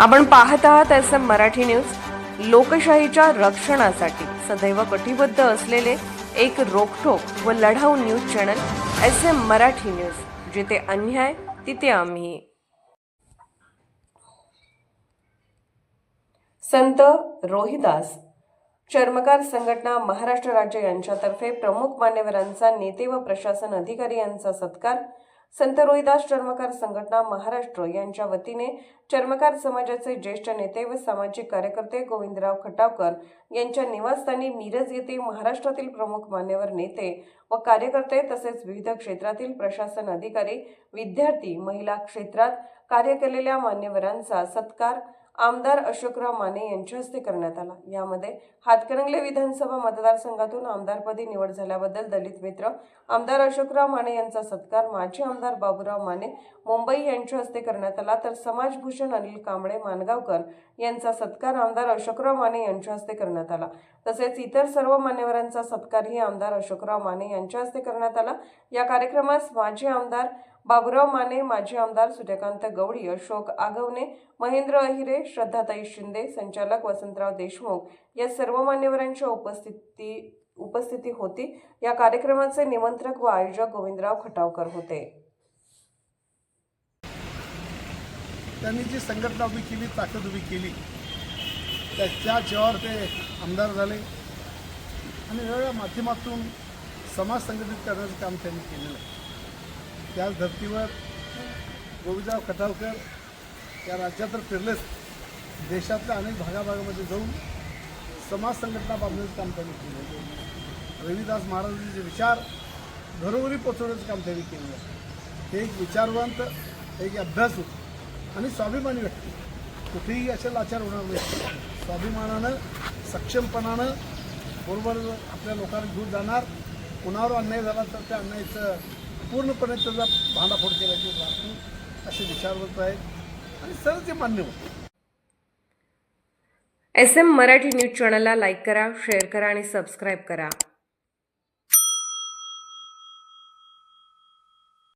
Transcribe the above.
आपण पाहत आहात एस एम मराठी न्यूज. लोकशाहीच्या रक्षणासाठी सदैव कटिबद्ध असलेले एक रोखोक व लढाऊ news channel S M Marathi news. जिथे अन्याय तिथे आम्ही. संत रोहिदास चर्मकार संघटना महाराष्ट्र राज्य यांच्यातर्फे प्रमुख मान्यवरांचा नेते व प्रशासन अधिकारी यांचा सत्कार संत रोहिदास चर्मकार संघटना महाराष्ट्र यांच्या वतीने चर्मकार समाजाचे ज्येष्ठ नेते व सामाजिक कार्यकर्ते गोविंदराव खटावकर यांच्या निवासस्थानी मिरज येथे महाराष्ट्रातील प्रमुख मान्यवर नेते व कार्यकर्ते तसेच विविध क्षेत्रातील प्रशासन अधिकारी विद्यार्थी महिला क्षेत्रात कार्य केलेल्या मान्यवरांचा सत्कार आमदार अशोकराव माने यांच्या हस्ते करण्यात आला. यामध्ये हातकणंगले विधानसभा मतदारसंघातून आमदारपदी निवड झाल्याबद्दल दलित मित्र आमदार अशोकराव माने यांचा सत्कार माजी आमदार बाबूराव माने मुंबई यांच्या हस्ते करण्यात आला. तर समाजभूषण अनिल कांबळे मानगावकर यांचा सत्कार आमदार अशोकराव माने यांच्या हस्ते करण्यात आला. तसेच इतर सर्व मान्यवरांचा सत्कारही आमदार अशोकराव माने यांच्या हस्ते करण्यात आला. या कार्यक्रमास माजी आमदार बाबुराव माने माजी आमदार सूर्यकांत गवळी अशोक आगवणे महेंद्र अहिरे श्रद्धाताई शिंदे संचालक वसंतराव देशमुख या सर्व मान्यवरांच्या उपस्थिती उपस्थिती होती. या कार्यक्रमाचे निमंत्रक व आयोजक गोविंदराव खटावकर होते. त्यांनी जी संघटना उभी केली ताकद उभी केली त्याच्या जेव्हा ते आमदार झाले. आणि वेगवेगळ्या माध्यमातून समाज संघटित करण्याचं काम त्यांनी केलेलं आहे. त्याच धर्तीवर गोविंदराव खटावकर या राज्यात तर फिरलेच देशातल्या अनेक भागाभागामध्ये जाऊन समाज संघटना बांधण्याचं काम त्यांनी केलं रविदास महाराजांचे विचार घरोघरी पोचवण्याचं काम त्यांनी केलं हे एक विचारवंत एक अभ्यासू आणि स्वाभिमानी व्यक्ती कुठेही असे लाचार होणार नाही. स्वाभिमानानं सक्षमपणानं बरोबर आपल्या लोकांना घेऊन जाणार. कुणावर अन्याय झाला तर त्या अन्यायाचं पूर्णपणे त्याचा भांडाफोड केल्याची राहतील असे विचारवंत आहेत आणि सर्व ते मान्य होते. एस एम मराठी न्यूज चॅनलला लाईक करा शेअर करा आणि सबस्क्राईब करा.